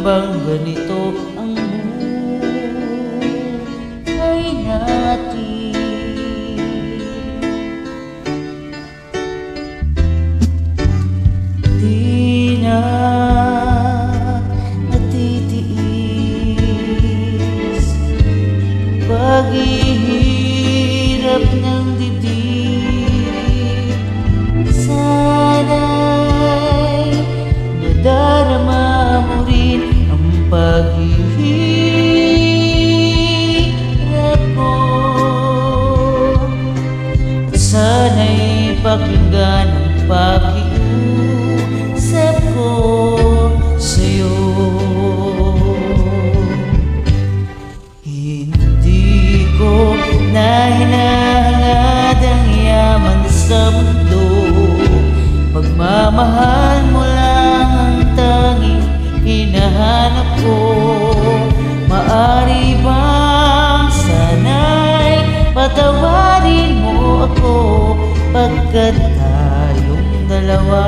hambang ganito ang buhay natin? Di na matitiis Paghihirap ng sana'y pakinggan ang pakiusap ko sa'yo. Hindi ko na hinahangad ang yaman sa mundo. Pagmamahal mo lang ang tanging hinahanap ko Pagkat tayong dalawa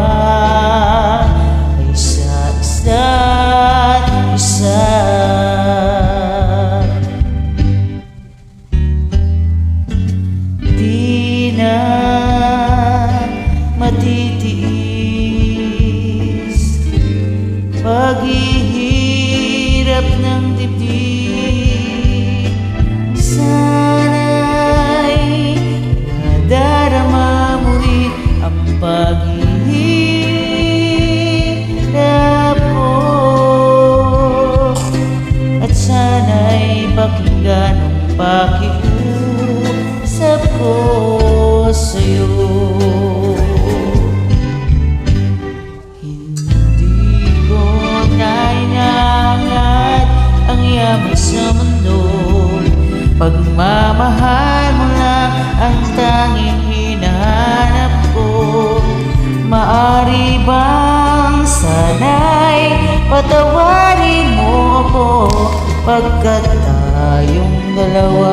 ay sa isa't isa. Di na matitiis Paghihirap ng dibdib sana'y pakinggan ang pakiusap ko sa'yo. Hindi ko nainangat ang yaman sa mundo. Pagmamahal mo lang ang tanging hinahanap ko Maari bang sana'y ako Pagkat tayong dalawa